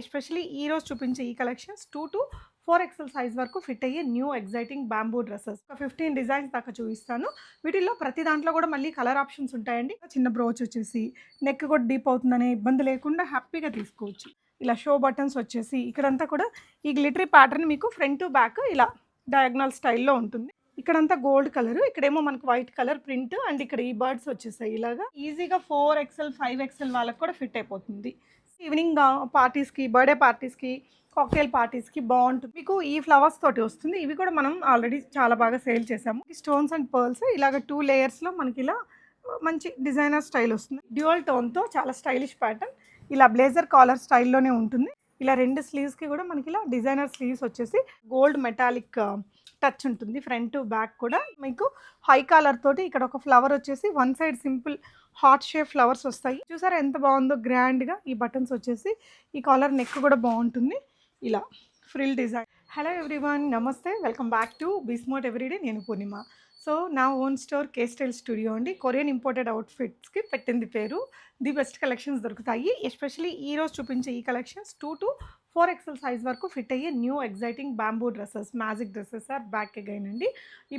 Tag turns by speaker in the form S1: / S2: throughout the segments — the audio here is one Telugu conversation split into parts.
S1: ఎస్పెషలీ ఈ రోజు చూపించే ఈ collections two to four XL size వరకు ఫిట్ అయ్యే న్యూ ఎగ్జైటింగ్ బ్యాంబూ డ్రెస్సెస్. ఒక ఫిఫ్టీన్ డిజైన్స్ దాకా చూపిస్తాను. వీటిల్లో ప్రతి దాంట్లో కూడా మళ్ళీ కలర్ ఆప్షన్స్ ఉంటాయండి. చిన్న బ్రోచ్ వచ్చేసి నెక్ కూడా డీప్ అవుతుందనే ఇబ్బంది లేకుండా హ్యాపీగా తీసుకోవచ్చు. ఇలా షో బటన్స్ వచ్చేసి ఇక్కడంతా కూడా ఈ గ్లిటరీ ప్యాటర్న్ మీకు ఫ్రంట్ టు బ్యాక్ ఇలా డయాగ్నల్ స్టైల్లో ఉంటుంది. ఇక్కడంతా గోల్డ్ కలర్ ఇక్కడేమో మనకు వైట్ కలర్ ప్రింట్ అండ్ ఇక్కడ ఈ బర్డ్స్ వచ్చేసాయి ఇలాగా. ఈజీగా ఫోర్ ఎక్స్ఎల్ ఫైవ్ ఎక్స్ఎల్ వాళ్ళకి కూడా ఫిట్ అయిపోతుంది. ఈవినింగ్ పార్టీస్కి బర్త్డే పార్టీస్కి కాక్టైల్ పార్టీస్కి బాగుంటుంది. మీకు ఈ ఫ్లవర్స్ తోటి వస్తుంది. ఇవి కూడా మనం ఆల్రెడీ చాలా బాగా సేల్ చేసాము. స్టోన్స్ అండ్ పర్ల్స్ ఇలాగ టూ లేయర్స్లో మనకి ఇలా మంచి డిజైనర్ స్టైల్ వస్తుంది. డ్యూయల్ టోన్తో చాలా స్టైలిష్ ప్యాటర్న్. ఇలా బ్లేజర్ కాలర్ స్టైల్లోనే ఉంటుంది. ఇలా రెండు స్లీవ్స్కి కూడా మనకి ఇలా డిజైనర్ స్లీవ్స్ వచ్చేసి గోల్డ్ మెటాలిక్ టచ్ ఉంటుంది ఫ్రంట్ బ్యాక్ కూడా. మీకు హై కాలర్ తోటి ఇక్కడ ఒక ఫ్లవర్ వచ్చేసి one side simple heart shape flowers వస్తాయి. చూసారా ఎంత బాగుందో గ్రాండ్గా ఈ బటన్స్ వచ్చేసి. ఈ కాలర్ నెక్ కూడా బాగుంటుంది. ఇలా ఫ్రిల్ డిజైన్. హలో ఎవ్రీవన్ నమస్తే. వెల్కమ్ బ్యాక్ టు బిస్మోట్ ఎవ్రీడే నేను పూర్ణిమ. సో నా own store K style studio అండి కొరియన్ ఇంపోర్టెడ్ అవుట్ఫిట్స్కి పెట్టింది పేరు. ది బెస్ట్ కలెక్షన్స్ దొరుకుతాయి. ఎస్పెషలీ ఈ రోజు చూపించే ఈ collections two to four XL size వరకు ఫిట్ అయ్యే new exciting bamboo dresses magic dresses are back again అండి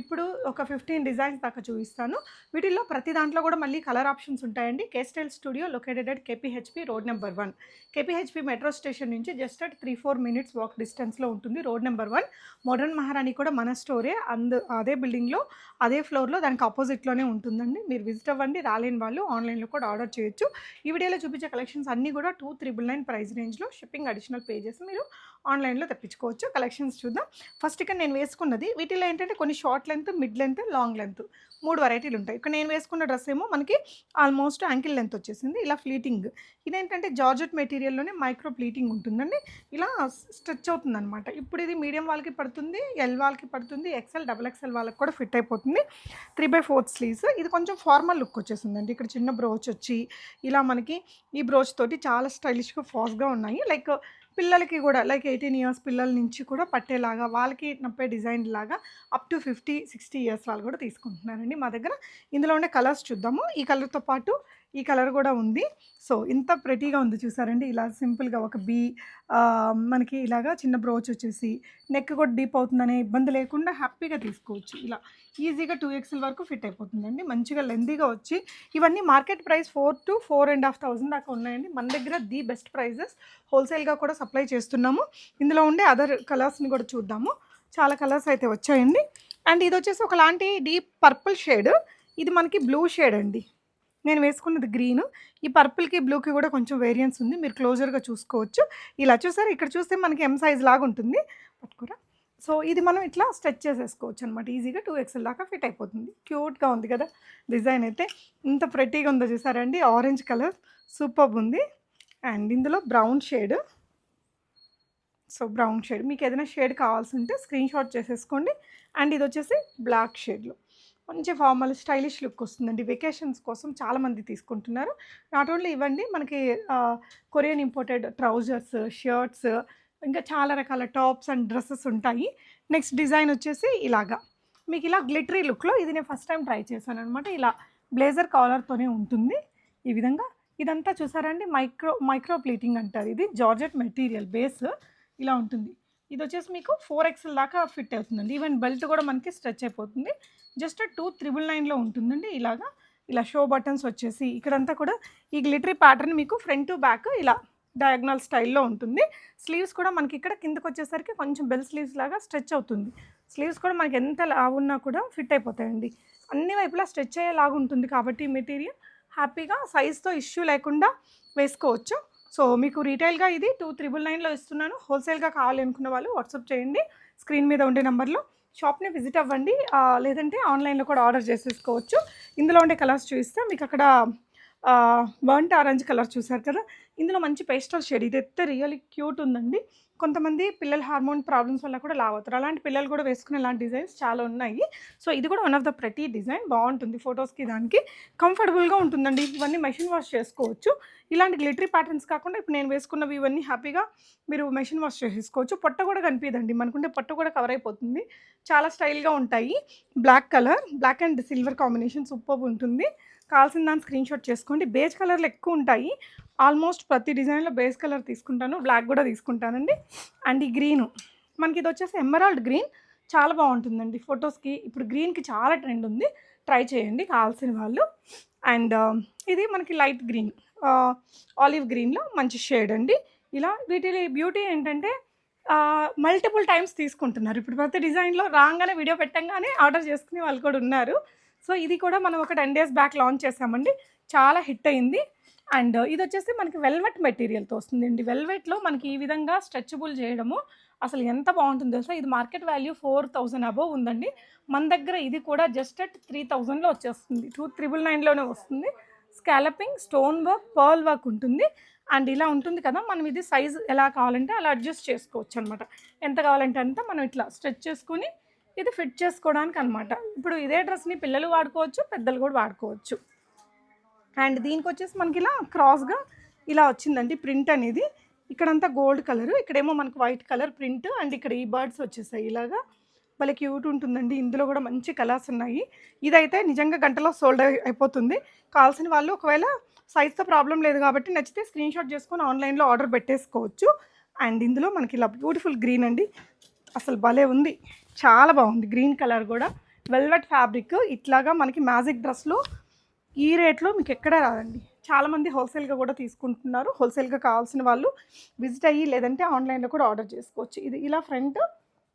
S1: ఇప్పుడు ఒక ఫిఫ్టీన్ డిజైన్స్ దాకా చూపిస్తాను. వీటిల్లో ప్రతి దాంట్లో కూడా మళ్ళీ కలర్ ఆప్షన్స్ ఉంటాయండి. K style studio located at KPHB road number one. KPHB metro station నుంచి just at three four minutes walk డిస్టెన్స్లో ఉంటుంది రోడ్ నెంబర్ వన్. మోడర్న్ మహారాణి కూడా మన స్టోరే. అందు అదే బిల్డింగ్లో అదే ఫ్లోర్లో దానికి ఆపోజిట్లోనే ఉంటుందండి. మీరు విజిట్ అవ్వండి రాలేని వాళ్ళు ఆన్లైన్లో కూడా ఆర్డర్ చేయొచ్చు. ఈ వీడియోలో చూపించే కలెక్షన్స్ అన్నీ కూడా టూ త్రిబుల్ నైన్ ప్రైస్ రేంజ్లో షిప్పింగ్ అడిషనల్ పే చేసి మీరు ఆన్లైన్లో తెప్పించుకోవచ్చు. కలెక్షన్స్ చూద్దాం. ఫస్ట్ ఇక్కడ నేను వేసుకున్నది వీటిలో ఏంటంటే కొన్ని short length mid length long length మూడు వెరైటీలు ఉంటాయి. ఇక్కడ నేను వేసుకున్న డ్రెస్ ఏమో మనకి ఆల్మోస్ట్ యాంకిల్ లెంత్ వచ్చేసింది. ఇలా ఫ్లీటింగ్. ఇదేంటంటే జార్జెట్ మెటీరియల్లోనే మైక్రో ప్లీటింగ్ ఉంటుందండి. ఇలా స్ట్రెచ్ అవుతుందనమాట ఇప్పుడు ఇది మీడియం వాళ్ళకి పడుతుంది ఎల్ వాళ్ళకి పడుతుంది ఎక్సెల్ డబల్ ఎక్సెల్ వాళ్ళకి కూడా ఫిట్ అయిపోతుంది. Three by fourth sleeves. ఇది కొంచెం ఫార్మల్ లుక్ వచ్చేసిందండి. ఇక్కడ చిన్న బ్రోచ్ వచ్చి ఇలా మనకి ఈ బ్రోచ్ తోటి చాలా స్టైలిష్గా ఫాస్ట్గా ఉన్నాయి. లైక్ పిల్లలకి కూడా లైక్ ఎయిటీన్ ఇయర్స్ పిల్లల నుంచి కూడా పట్టేలాగా వాళ్ళకి నప్పే డిజైన్ లాగా up to fifty sixty years వాళ్ళు కూడా తీసుకుంటున్నారండి మా దగ్గర. ఇందులో ఉండే కలర్స్ చూద్దాము. ఈ కలర్తో పాటు ఈ కలర్ కూడా ఉంది. సో ఇంత ప్రెటీగా ఉంది చూసారండి. ఇలా సింపుల్గా ఒక బీ మనకి ఇలాగా చిన్న బ్రోచ్ వచ్చేసి నెక్ కూడా డీప్ అవుతుందనే ఇబ్బంది లేకుండా హ్యాపీగా తీసుకోవచ్చు. ఇలా ఈజీగా టూ ఎక్స్ఎల్ వరకు ఫిట్ అయిపోతుందండి. మంచిగా లెందీగా వచ్చి ఇవన్నీ market price four to four and half thousand దాకా ఉన్నాయండి. మన దగ్గర ది బెస్ట్ ప్రైజెస్. హోల్సేల్గా కూడా సప్లై చేస్తున్నాము. ఇందులో ఉండే అదర్ కలర్స్ని కూడా చూద్దాము. చాలా కలర్స్ అయితే వచ్చాయండి. అండ్ ఇది వచ్చేసి ఒకలాంటి డీప్ పర్పుల్ షేడ్. ఇది మనకి బ్లూ షేడ్ అండి. నేను వేసుకున్నది గ్రీన్. ఈ పర్పుల్కి బ్లూకి కూడా కొంచెం వేరియన్స్ ఉంది. మీరు క్లోజర్గా చూసుకోవచ్చు. ఇలా చూసారు? ఇక్కడ చూస్తే మనకి ఎం సైజ్ లాగా ఉంటుంది. పట్టుకురా. సో ఇది మనం ఇట్లా స్ట్రెచ్ చేసేసుకోవచ్చు అనమాట ఈజీగా టూ ఎక్స్ఎల్ దాకా ఫిట్ అయిపోతుంది. క్యూట్గా ఉంది కదా డిజైన్ అయితే. ఇంత ప్రెట్టీగా ఉందో చూసారండి ఆరెంజ్ కలర్. సూపర్ ఉంది. అండ్ ఇందులో brown shade. So brown shade. మీకు ఏదైనా షేడ్ కావాల్సి ఉంటే స్క్రీన్ షాట్ చేసేసుకోండి. అండ్ ఇది వచ్చేసి బ్లాక్ షేడ్లో. మంచి ఫార్మల్ స్టైలిష్ లుక్ వస్తుందండి. వెకేషన్స్ కోసం చాలామంది తీసుకుంటున్నారు. నాట్ ఓన్లీ ఇవ్వండి మనకి కొరియన్ ఇంపోర్టెడ్ ట్రౌజర్స్ షర్ట్స్ ఇంకా చాలా రకాల టాప్స్ అండ్ డ్రెస్సెస్ ఉంటాయి. నెక్స్ట్ డిజైన్ వచ్చేసి ఇలాగా. మీకు ఇలా గ్లిటరీ లుక్లో ఇది నేను ఫస్ట్ టైం ట్రై చేశాను అనమాట ఇలా బ్లేజర్ కాలర్తోనే ఉంటుంది. ఈ విధంగా ఇదంతా చూసారండి మైక్రో మైక్రో ప్లీటింగ్ అంటారు ఇది. జార్జెట్ మెటీరియల్ బేస్ ఇలా ఉంటుంది. ఇది వచ్చేసి మీకు ఫోర్ ఎక్స్ఎల్ దాకా ఫిట్ అవుతుందండి. ఈవెన్ బెల్ట్ కూడా మనకి స్ట్రెచ్ అయిపోతుంది. జస్ట్ టూ త్రిబుల్ నైన్లో ఉంటుందండి ఇలాగా. ఇలా షో బటన్స్ వచ్చేసి ఇక్కడంతా కూడా ఈ గ్లిటరీ ప్యాటర్న్ మీకు ఫ్రంట్ టు బ్యాక్ ఇలా డయాగ్నల్ స్టైల్లో ఉంటుంది. స్లీవ్స్ కూడా మనకి ఇక్కడ కిందకు వచ్చేసరికి కొంచెం బెల్ స్లీవ్స్ లాగా స్ట్రెచ్ అవుతుంది. స్లీవ్స్ కూడా మనకి ఎంత లావు ఉన్నా కూడా ఫిట్ అయిపోతాయండి. అన్ని వైపులా స్ట్రెచ్ అయ్యేలాగా ఉంటుంది కాబట్టి మెటీరియల్. హ్యాపీగా సైజ్తో ఇష్యూ లేకుండా వేసుకోవచ్చు. సో మీకు రీటైల్గా ఇది టూ త్రిబుల్ నైన్లో ఇస్తున్నాను. హోల్సేల్గా కావాలనుకున్న వాళ్ళు వాట్సాప్ చేయండి. స్క్రీన్ మీద ఉండే నెంబర్లో షాప్ని విజిట్ అవ్వండి. లేదంటే ఆన్లైన్లో కూడా ఆర్డర్ చేసేసుకోవచ్చు. ఇందులో ఉండే కలర్స్ చూస్తే మీకు అక్కడ వంట ఆరెంజ్ కలర్ చూసారు కదా? ఇందులో మంచి పేస్టల్ షేడ్. ఇది అయితే రియల్లీ క్యూట్ ఉందండి. కొంతమంది పిల్లల హార్మోన్ ప్రాబ్లమ్స్ వల్ల కూడా లావ్ అవుతారు. అలాంటి పిల్లలు కూడా వేసుకునే ఇలాంటి డిజైన్స్ చాలా ఉన్నాయి. సో ఇది కూడా వన్ ఆఫ్ ద ప్రతి డిజైన్. బాగుంటుంది ఫొటోస్కి దానికి. కంఫర్టబుల్గా ఉంటుందండి. ఇవన్నీ మెషిన్ వాష్ చేసుకోవచ్చు. ఇలాంటి గ్లిటరీ ప్యాటర్న్స్ కాకుండా ఇప్పుడు నేను వేసుకున్నవి ఇవన్నీ హ్యాపీగా మీరు మెషిన్ వాష్ చేసుకోవచ్చు పొట్ట కూడా కనిపించదండి మనకుంటే పొట్ట కూడా కవర్ అయిపోతుంది. చాలా స్టైల్గా ఉంటాయి. Black colour black and silver combination super ఉంటుంది. కావాల్సిన దాన్ని స్క్రీన్ షాట్ చేసుకోండి. బేజ్ కలర్లు ఎక్కువ ఉంటాయి. ఆల్మోస్ట్ ప్రతి డిజైన్లో బేస్ కలర్ తీసుకుంటాను బ్లాక్ కూడా తీసుకుంటానండి. అండ్ ఈ గ్రీను మనకి ఇది వచ్చేసి ఎమరాల్డ్ గ్రీన్. చాలా బాగుంటుందండి ఫొటోస్కి. ఇప్పుడు గ్రీన్కి చాలా ట్రెండ్ ఉంది. ట్రై చేయండి కావాల్సిన వాళ్ళు. అండ్ ఇది మనకి లైట్ గ్రీన్ ఆలివ్ గ్రీన్లో మంచి షేడ్ అండి. ఇలా వీటి బ్యూటీ ఏంటంటే మల్టిపుల్ టైమ్స్ తీసుకుంటున్నారు. ఇప్పుడు ప్రతి డిజైన్లో రాగానే వీడియో పెట్టంగానే ఆర్డర్ చేసుకునే వాళ్ళు కూడా ఉన్నారు. సో ఇది కూడా మనం ఒక టెన్ డేస్ బ్యాక్ లాంచ్ చేసామండి. చాలా హిట్ అయింది. అండ్ ఇది వచ్చేసి మనకి వెల్వెట్ మెటీరియల్తో వస్తుందండి. వెల్వెట్లో మనకి ఈ విధంగా స్ట్రెచబుల్ చేయడము అసలు ఎంత బాగుంటుందో తెలుసా? ఇది market value four thousand above ఉందండి. మన దగ్గర ఇది కూడా జస్ట్ అట్ త్రీ థౌజండ్లో వచ్చేస్తుంది. టూ త్రిబుల్ నైన్లోనే వస్తుంది. Scalloping stone work pearl work ఉంటుంది. అండ్ ఇలా ఉంటుంది కదా మనం ఇది సైజ్ ఎలా కావాలంటే అలా అడ్జస్ట్ చేసుకోవచ్చు అనమాట ఎంత కావాలంటే అంత మనం ఇట్లా స్ట్రెచ్ చేసుకుని ఇది ఫిట్ చేసుకోవడానికి అనమాట ఇప్పుడు ఇదే డ్రెస్ని పిల్లలు వాడుకోవచ్చు పెద్దలు కూడా వాడుకోవచ్చు. అండ్ దీనికి వచ్చేసి మనకి ఇలా క్రాస్గా ఇలా వచ్చిందండి ప్రింట్ అనేది. ఇక్కడంతా గోల్డ్ కలర్ ఇక్కడేమో మనకు వైట్ కలర్ ప్రింట్ అండ్ ఇక్కడ ఈ బర్డ్స్ వచ్చేసాయి ఇలాగా. వాళ్ళకి క్యూట్ ఉంటుందండి. ఇందులో కూడా మంచి కలర్స్ ఉన్నాయి. ఇదైతే నిజంగా గంటలో సోల్డ్ అయిపోతుంది. కావాల్సిన వాళ్ళు ఒకవేళ సైజ్తో ప్రాబ్లం లేదు కాబట్టి నచ్చితే స్క్రీన్ షాట్ చేసుకొని ఆన్లైన్లో ఆర్డర్ పెట్టేసుకోవచ్చు. అండ్ ఇందులో మనకి ఇలా బ్యూటిఫుల్ గ్రీన్ అండి. అసలు భలే ఉంది. చాలా బాగుంది. గ్రీన్ కలర్ కూడా. Velvet fabric. ఇట్లాగా మనకి మ్యాజిక్ డ్రెస్లో ఈ రేట్లో మీకు ఎక్కడ రాదండి. చాలామంది హోల్సేల్గా కూడా తీసుకుంటున్నారు. హోల్సేల్గా కావాల్సిన వాళ్ళు విజిట్ అయ్యి లేదంటే ఆన్లైన్లో కూడా ఆర్డర్ చేసుకోవచ్చు. ఇది ఇలా ఫ్రంట్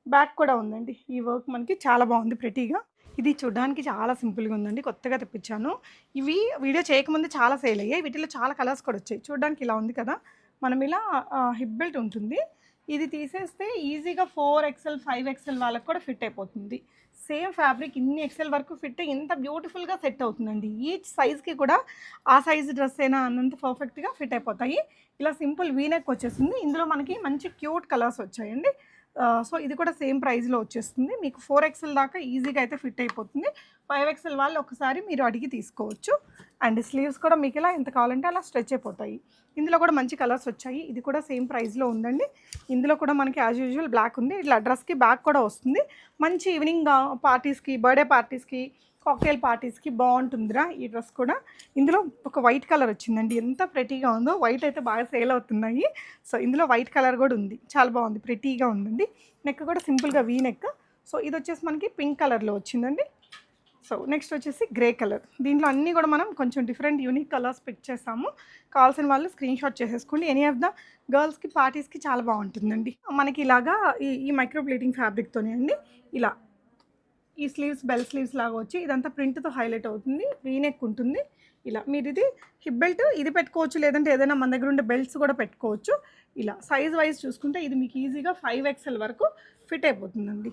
S1: బ్యాక్ కూడా ఉందండి. ఈ వర్క్ మనకి చాలా బాగుంది ప్రెటీగా. ఇది చూడడానికి చాలా సింపుల్గా ఉందండి. కొత్తగా తెప్పించాను. ఇవి వీడియో చేయకముందు చాలా సేల్ అయ్యాయి. వీటిలో చాలా కలర్స్ కూడా వచ్చాయి. చూడడానికి ఇలా ఉంది కదా. మనం ఇలా హిప్ బెల్ట్ ఉంటుంది. ఇది తీసేస్తే ఈజీగా ఫోర్ ఎక్స్ఎల్ ఫైవ్ ఎక్స్ఎల్ వాళ్ళకి కూడా ఫిట్ అయిపోతుంది. సేమ్ ఫ్యాబ్రిక్ ఇన్ని ఎక్సెల్ వరకు ఫిట్ ఇంత బ్యూటిఫుల్గా సెట్ అవుతుందండి. ఈచ్ సైజ్కి కూడా ఆ సైజ్ డ్రెస్ అయినా అన్నంత పర్ఫెక్ట్గా ఫిట్ అయిపోతాయి. ఇలా సింపుల్ వీనెక్ వచ్చేసింది. ఇందులో మనకి మంచి క్యూట్ కలర్స్ వచ్చాయండి. సో ఇది కూడా సేమ్ ప్రైస్లో వచ్చేస్తుంది. మీకు ఫోర్ ఎక్స్ఎల్ దాకా ఈజీగా అయితే ఫిట్ అయిపోతుంది. ఫైవ్ ఎక్స్ఎల్ వాళ్ళు ఒకసారి మీరు అడిగి తీసుకోవచ్చు. అండ్ స్లీవ్స్ కూడా మీకు ఇలా ఎంత కావాలంటే అలా స్ట్రెచ్ అయిపోతాయి. ఇందులో కూడా మంచి కలర్స్ వచ్చాయి. ఇది కూడా సేమ్ ప్రైస్లో ఉందండి. ఇందులో కూడా మనకి యాజ్ యూజువల్ బ్లాక్ ఉంది. ఇట్లా డ్రెస్కి బ్యాక్ కూడా వస్తుంది. మంచి ఈవినింగ్ పార్టీస్కి బర్త్డే పార్టీస్కి కాక్టైల్ పార్టీస్కి బాగుంటుందిరా ఈ డ్రెస్ కూడా. ఇందులో ఒక వైట్ కలర్ వచ్చిందండి. ఎంత ప్రెటీగా ఉందో. వైట్ అయితే బాగా సేల్ అవుతున్నాయి. సో ఇందులో వైట్ కలర్ కూడా ఉంది. చాలా బాగుంది. ప్రెటీగా ఉందండి. నెక్ కూడా సింపుల్గా వీ నెక్ సో ఇది వచ్చేసి మనకి పింక్ కలర్లో వచ్చిందండి. సో నెక్స్ట్ వచ్చేసి గ్రే కలర్ దీంట్లో అన్నీ కూడా మనం కొంచెం డిఫరెంట్ యూనిక్ కలర్స్ పిక్ చేసాము. కావాల్సిన వాళ్ళు స్క్రీన్ షాట్ చేసేసుకోండి. ఎనీ ఆఫ్ ద గర్ల్స్కి పార్టీస్కి చాలా బాగుంటుందండి. మనకి ఇలాగా ఈ ఈ మైక్రో బ్లీడింగ్ ఫ్యాబ్రిక్తోనే అండి. ఇలా. ఈ స్లీవ్స్ బెల్ స్లీవ్స్ లాగా వచ్చి ఇదంతా ప్రింట్తో హైలైట్ అవుతుంది వీనెక్ ఉంటుంది. ఇలా మీరు ఇది హిప్ బెల్ట్ ఇది పెట్టుకోవచ్చు లేదంటే ఏదైనా మన దగ్గర ఉండే బెల్ట్స్ కూడా పెట్టుకోవచ్చు. ఇలా సైజ్ వైజ్ చూసుకుంటే ఇది మీకు ఈజీగా ఫైవ్ ఎక్స్ఎల్ వరకు ఫిట్ అయిపోతుందండి.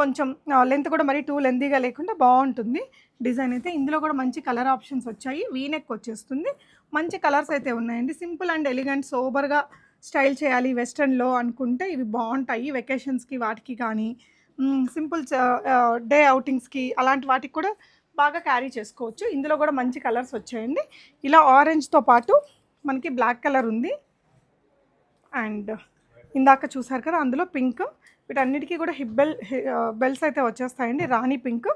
S1: కొంచెం లెంత్ కూడా మరీ టూ లెంతీగా లేకుండా బాగుంటుంది. డిజైన్ అయితే ఇందులో కూడా మంచి కలర్ ఆప్షన్స్ వచ్చాయి. వీనెక్ వచ్చేస్తుంది. మంచి కలర్స్ అయితే ఉన్నాయండి. సింపుల్ అండ్ ఎలిగెంట్ సోబర్గా స్టైల్ చేయాలి. వెస్ట్రన్లో అనుకుంటే ఇవి బాగుంటాయి. వెకేషన్స్కి వాటికి కానీ సింపుల్ డే అవుటింగ్స్కి అలాంటి వాటికి కూడా బాగా క్యారీ చేసుకోవచ్చు. ఇందులో కూడా మంచి కలర్స్ వచ్చాయండి. ఇలా ఆరెంజ్తో పాటు మనకి బ్లాక్ కలర్ ఉంది. అండ్ ఇందాక చూసారు కదా అందులో పింక్. వీటన్నిటికీ కూడా హిప్ బెల్ బెల్స్ అయితే వచ్చేస్తాయండి. రాణి పింక్.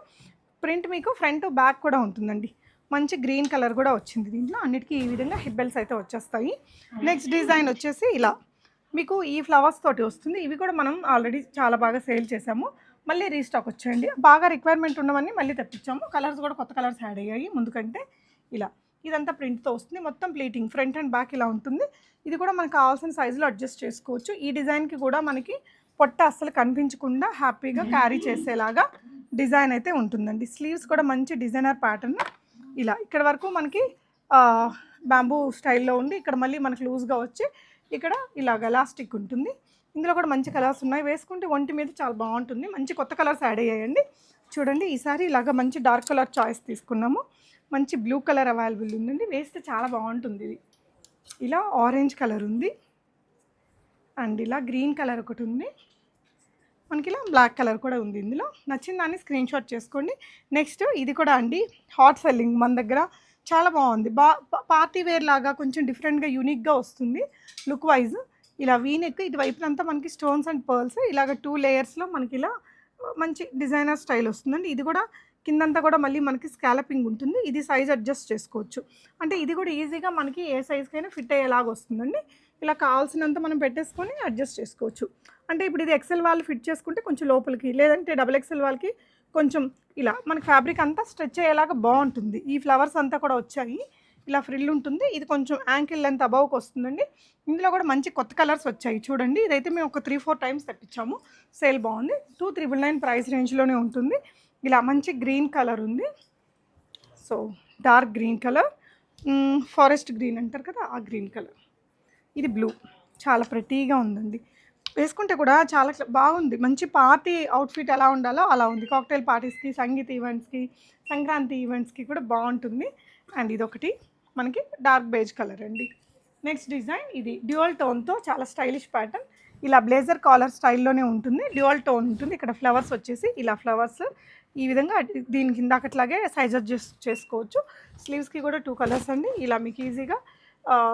S1: ప్రింట్ మీకు ఫ్రంట్ బ్యాక్ కూడా ఉంటుందండి. మంచి గ్రీన్ కలర్ కూడా వచ్చింది దీంట్లో. అన్నిటికీ ఈ విధంగా హిప్ బెల్స్ అయితే వచ్చేస్తాయి. నెక్స్ట్ డిజైన్ వచ్చేసి ఇలా. మీకు ఈ ఫ్లవర్స్ తోటి వస్తుంది. ఇవి కూడా మనం ఆల్రెడీ చాలా బాగా సేల్ చేసాము. మళ్ళీ రీస్టాక్ వచ్చాయండి. బాగా రిక్వైర్మెంట్ ఉన్నవన్నీ మళ్ళీ తెప్పించాము. కలర్స్ కూడా కొత్త కలర్స్ యాడ్ అయ్యాయి. ముందుకంటే ఇలా ఇదంతా ప్రింట్తో వస్తుంది. మొత్తం ప్లీటింగ్ ఫ్రంట్ అండ్ బ్యాక్ ఇలా ఉంటుంది. ఇది కూడా మనకు కావాల్సిన సైజులో అడ్జస్ట్ చేసుకోవచ్చు. ఈ డిజైన్కి కూడా మనకి పొట్ట అస్సలు కనిపించకుండా హ్యాపీగా క్యారీ చేసేలాగా డిజైన్ అయితే ఉంటుందండి. స్లీవ్స్ కూడా మంచి డిజైనర్ ప్యాటర్న్. ఇలా ఇక్కడ వరకు మనకి బ్యాంబూ స్టైల్లో ఉండి ఇక్కడ మళ్ళీ మనకి లూజ్గా వచ్చి ఇక్కడ ఇలాగ ఎలాస్టిక్ ఉంటుంది. ఇందులో కూడా మంచి కలర్స్ ఉన్నాయి. వేసుకుంటే ఒంటి మీద చాలా బాగుంటుంది. మంచి కొత్త కలర్స్ యాడ్ అయ్యాయండి. చూడండి ఈసారి ఇలాగ మంచి డార్క్ కలర్ చాయిస్ తీసుకున్నాము. మంచి బ్లూ కలర్ అవైలబుల్ ఉందండి. వేస్తే చాలా బాగుంటుంది ఇది. ఇలా ఆరెంజ్ కలర్ ఉంది. అండ్ ఇలా గ్రీన్ కలర్ ఒకటి ఉంది. మనకి ఇలా బ్లాక్ కలర్ కూడా ఉంది ఇందులో. నచ్చిన దాన్ని స్క్రీన్ షాట్ చేసుకోండి. నెక్స్ట్ ఇది కూడా అండి. హాట్ సెల్లింగ్ మన దగ్గర చాలా బాగుంది. బా పార్టీ వేర్ లాగా కొంచెం డిఫరెంట్గా యూనిక్గా వస్తుంది లుక్ వైజ్. ఇలా వీనెక్ ఇటువైపునంతా మనకి స్టోన్స్ అండ్ పర్ల్స్ ఇలాగ టూ లేయర్స్లో మనకి ఇలా మంచి డిజైనర్ స్టైల్ వస్తుందండి. ఇది కూడా కిందంతా కూడా మళ్ళీ మనకి స్కాలపింగ్ ఉంటుంది. ఇది సైజ్ అడ్జస్ట్ చేసుకోవచ్చు. అంటే ఇది కూడా ఈజీగా మనకి ఏ సైజ్కైనా ఫిట్ అయ్యేలాగా వస్తుందండి. ఇలా కావాల్సినంత మనం పెట్టేసుకొని అడ్జస్ట్ చేసుకోవచ్చు. అంటే ఇప్పుడు ఇది ఎక్సెల్ వాళ్ళు ఫిట్ చేసుకుంటే కొంచెం లోపలికి లేదంటే డబుల్ ఎక్సెల్ వాళ్ళకి కొంచెం ఇలా మనకి ఫ్యాబ్రిక్ అంతా స్ట్రెచ్ అయ్యేలాగా బాగుంటుంది. ఈ ఫ్లవర్స్ అంతా కూడా వచ్చాయి. ఇలా ఫ్రిల్ ఉంటుంది. ఇది కొంచెం యాంకిల్ లెంత్ అబౌవ్కి వస్తుందండి. ఇందులో కూడా మంచి కొత్త కలర్స్ వచ్చాయి. చూడండి ఇదైతే మేము ఒక త్రీ ఫోర్ టైమ్స్ తెప్పించాము. సేల్ బాగుంది. టూ త్రిబుల్ నైన్ ప్రైస్ రేంజ్లోనే ఉంటుంది. ఇలా మంచి గ్రీన్ కలర్ ఉంది. So dark green colour forest green అంటారు కదా ఆ గ్రీన్ కలర్ ఇది బ్లూ చాలా ప్రతీగా ఉందండి. వేసుకుంటే కూడా చాలా బాగుంది. మంచి పార్టీ అవుట్ఫిట్ ఎలా ఉండాలో అలా ఉంది. కాక్టైల్ పార్టీస్కి సంగీత ఈవెంట్స్కి సంక్రాంతి ఈవెంట్స్కి కూడా బాగుంటుంది. అండ్ ఇదొకటి మనకి డార్క్ బేజ్ కలర్ అండి. నెక్స్ట్ డిజైన్ ఇది డ్యూయల్ టోన్తో చాలా స్టైలిష్ ప్యాటర్న్. ఇలా బ్లేజర్ కాలర్ స్టైల్లోనే ఉంటుంది. డ్యూయల్ టోన్ ఉంటుంది. ఇక్కడ ఫ్లవర్స్ వచ్చేసి ఇలా ఫ్లవర్స్ ఈ విధంగా దీని కింద అట్లాగే సైజ్ అడ్జస్ట్ చేసుకోవచ్చు. స్లీవ్స్కి కూడా టూ కలర్స్ అండి. ఇలా మీకు ఈజీగా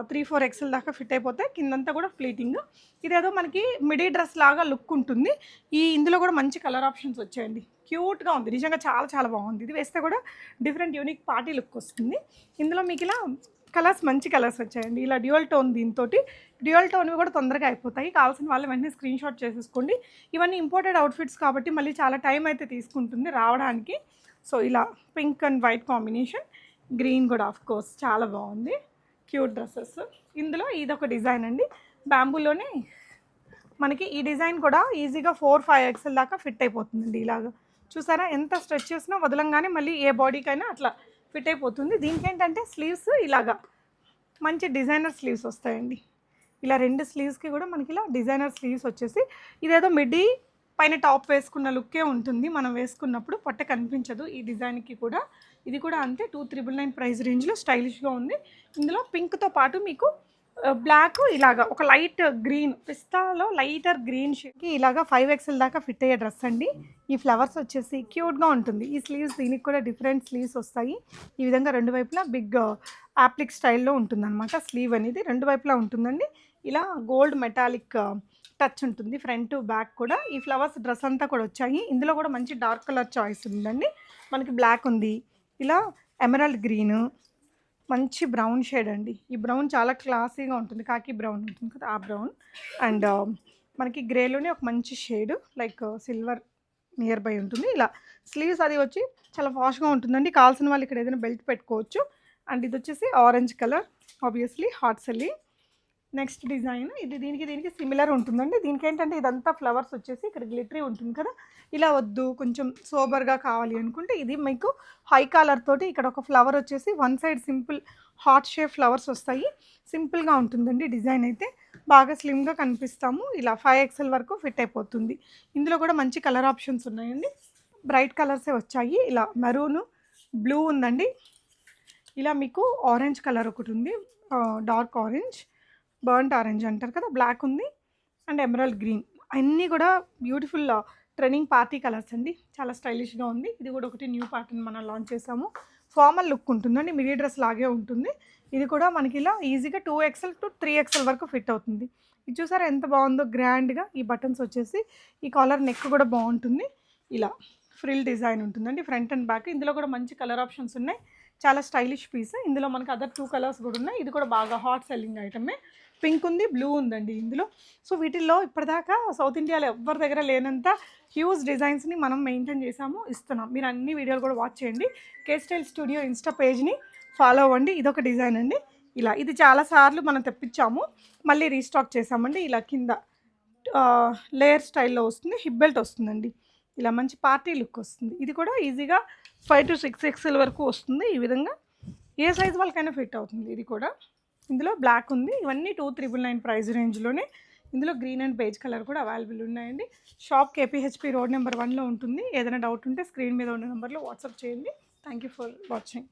S1: త్రీ ఫోర్ ఎక్స్ఎల్ దాకా ఫిట్ అయిపోతే కిందంతా కూడా ఫ్లీటింగ్ ఇదేదో మనకి మిడీ డ్రెస్ లాగా లుక్ ఉంటుంది. ఈ ఇందులో కూడా మంచి కలర్ ఆప్షన్స్ వచ్చాయండి. క్యూట్గా ఉంది. నిజంగా చాలా చాలా బాగుంది. ఇది వేస్తే కూడా డిఫరెంట్ యూనిక్ పార్టీ లుక్ వస్తుంది. ఇందులో మీకు ఇలా కలర్స్ మంచి కలర్స్ వచ్చాయండి. ఇలా డ్యూయల్ టోన్ దీంతో డ్యూయల్ టోన్ కూడా తొందరగా అయిపోతాయి. కావాల్సిన వాళ్ళు వెంటనే స్క్రీన్ షాట్ చేసేసుకోండి. ఇవన్నీ ఇంపోర్టెడ్ అవుట్ఫిట్స్ కాబట్టి మళ్ళీ చాలా టైం అయితే తీసుకుంటుంది రావడానికి. సో ఇలా pink and white combination green కూడా ఆఫ్ కోర్స్ చాలా బాగుంది. Cute dresses. ఇందులో ఇదొక డిజైన్ అండి. బ్యాంబూలోనే మనకి ఈ డిజైన్ కూడా ఈజీగా ఫోర్ ఫైవ్ ఎక్స్ఎల్ దాకా ఫిట్ అయిపోతుందండి ఇలాగా. చూసారా? ఎంత స్ట్రెచ్ చేసినా వదలంగానే మళ్ళీ ఏ బాడీకైనా అట్లా ఫిట్ అయిపోతుంది. దీనికి ఏంటంటే స్లీవ్స్ ఇలాగా మంచి డిజైనర్ స్లీవ్స్ వస్తాయండి. ఇలా రెండు స్లీవ్స్కి కూడా మనకి ఇలా డిజైనర్ స్లీవ్స్ వచ్చేసి ఇదేదో మిడ్డీ పైన టాప్ వేసుకున్న లుక్కే ఉంటుంది. మనం వేసుకున్నప్పుడు పొట్ట కనిపించదు ఈ డిజైన్కి కూడా. ఇది కూడా అంతే టూ త్రిబుల్ నైన్ ప్రైస్ రేంజ్లో స్టైలిష్గా ఉంది. ఇందులో పింక్తో పాటు మీకు బ్లాక్ ఇలాగా ఒక లైట్ గ్రీన్ పిస్తాలో లైటర్ గ్రీన్ షేడ్కి ఇలాగా ఫైవ్ ఎక్స్ఎల్ దాకా ఫిట్ అయ్యే డ్రెస్ అండి. ఈ ఫ్లవర్స్ వచ్చేసి క్యూట్గా ఉంటుంది. ఈ స్లీవ్స్ దీనికి కూడా డిఫరెంట్ స్లీవ్స్ వస్తాయి. ఈ విధంగా రెండు వైపులా బిగ్ యాప్లిక్ స్టైల్లో ఉంటుందన్నమాట స్లీవ్ అనేది. రెండు వైపులా ఉంటుందండి. ఇలా గోల్డ్ మెటాలిక్ టచ్ ఉంటుంది. ఫ్రంట్ బ్యాక్ కూడా ఈ ఫ్లవర్స్ డ్రెస్ అంతా కూడా వచ్చాయి. ఇందులో కూడా మంచి డార్క్ కలర్ చాయిస్ ఉందండి. మనకి బ్లాక్ ఉంది. ఇలా ఎమరాల్డ్ గ్రీన్ మంచి బ్రౌన్ షేడ్ అండి. ఈ బ్రౌన్ చాలా క్లాసీగా ఉంటుంది కాకి బ్రౌన్ ఉంటుంది కదా ఆ బ్రౌన్. అండ్ um, మనకి గ్రేలోనే ఒక మంచి shade like uh, silver nearby ఉంటుంది. ఇలా స్లీవ్స్ అది వచ్చి చాలా ఫాష్గా ఉంటుందండి. కావాల్సిన వాళ్ళు ఇక్కడ ఏదైనా బెల్ట్ పెట్టుకోవచ్చు. అండ్ ఇది వచ్చేసి orange colour obviously hot selling next design ఇది దీనికి దీనికి సిమిలర్ ఉంటుందండి. దీనికి ఏంటంటే ఇదంతా ఫ్లవర్స్ వచ్చేసి ఇక్కడ గ్లిటరీ ఉంటుంది కదా. ఇలా వద్దు కొంచెం సోబర్గా కావాలి అనుకుంటే ఇది మీకు హై కాలర్ తోటి ఇక్కడ ఒక ఫ్లవర్ వచ్చేసి one side simple heart shape flowers వస్తాయి. సింపుల్గా ఉంటుందండి డిజైన్ అయితే. బాగా స్లిమ్గా కనిపిస్తాము. ఇలా ఫైవ్ ఎక్స్ఎల్ వరకు ఫిట్ అయిపోతుంది. ఇందులో కూడా మంచి కలర్ ఆప్షన్స్ ఉన్నాయండి. బ్రైట్ కలర్సే వచ్చాయి. ఇలా మెరూన్ బ్లూ ఉందండి. ఇలా మీకు ఆరెంజ్ కలర్ ఒకటి ఉంది. డార్క్ ఆరెంజ్ బర్ంట్ ఆరెంజ్ అంటారు కదా బ్లాక్ ఉంది అండ్ ఎమరల్డ్ గ్రీన్. అన్నీ కూడా బ్యూటిఫుల్ ట్రెండింగ్ పార్టీ కలర్స్ అండి. చాలా స్టైలిష్గా ఉంది. ఇది కూడా ఒకటి న్యూ ప్యాటర్న్ మనం లాంచ్ చేసాము. ఫార్మల్ లుక్ ఉంటుందండి మిడీ డ్రెస్ లాగే ఉంటుంది. ఇది కూడా మనకి ఇలా ఈజీగా two XL to three XL వరకు ఫిట్ అవుతుంది. ఇది చూసారా ఎంత బాగుందో గ్రాండ్గా ఈ బటన్స్ వచ్చేసి ఈ కాలర్ నెక్ కూడా బాగుంటుంది. ఇలా ఫ్రిల్ డిజైన్ ఉంటుందండి ఫ్రంట్ అండ్ బ్యాక్. ఇందులో కూడా మంచి కలర్ ఆప్షన్స్ ఉన్నాయి. చాలా స్టైలిష్ పీస్. ఇందులో మనకి అదర్ టూ కలర్స్ కూడా ఉన్నాయి. ఇది కూడా బాగా హాట్ సెల్లింగ్ ఐటమే. పింక్ ఉంది బ్లూ ఉందండి ఇందులో. సో వీటిల్లో ఇప్పటిదాకా సౌత్ ఇండియాలో ఎవరి దగ్గర లేనంత హ్యూజ్ డిజైన్స్ని మనం మెయింటైన్ చేసాము ఇస్తున్నాం. మీరు అన్ని వీడియోలు కూడా వాచ్ చేయండి. కే స్టైల్ స్టూడియో ఇన్స్టా పేజ్ని ఫాలో అవ్వండి. ఇదొక డిజైన్ అండి. ఇలా ఇది చాలా సార్లు మనం తెప్పించాము. మళ్ళీ రీస్టాక్ చేసామండి ఇలా కింద లేయర్ స్టైల్లో వస్తుంది హిప్ బెల్ట్ వస్తుందండి. ఇలా మంచి పార్టీ లుక్ వస్తుంది. ఇది కూడా ఈజీగా ఫైవ్ టు సిక్స్ ఎక్స్ఎల్ వరకు వస్తుంది. ఈ విధంగా ఏ సైజ్ వాళ్ళకైనా ఫిట్ అవుతుంది ఇది కూడా. ఇందులో బ్లాక్ ఉంది. ఇవన్నీ టూ త్రిబుల్ నైన్ ప్రైస్ రేంజ్లోనే ఇందులో గ్రీన్ అండ్ బేజ్ కలర్ కూడా అవైలబుల్ ఉన్నాయండి. షాప్ కేపీహెచ్పి రోడ్ నెంబర్ వన్లో ఉంటుంది. ఏదైనా డౌట్ ఉంటే స్క్రీన్ మీద ఉన్న నెంబర్లో వాట్సాప్ చేయండి. Thank you for watching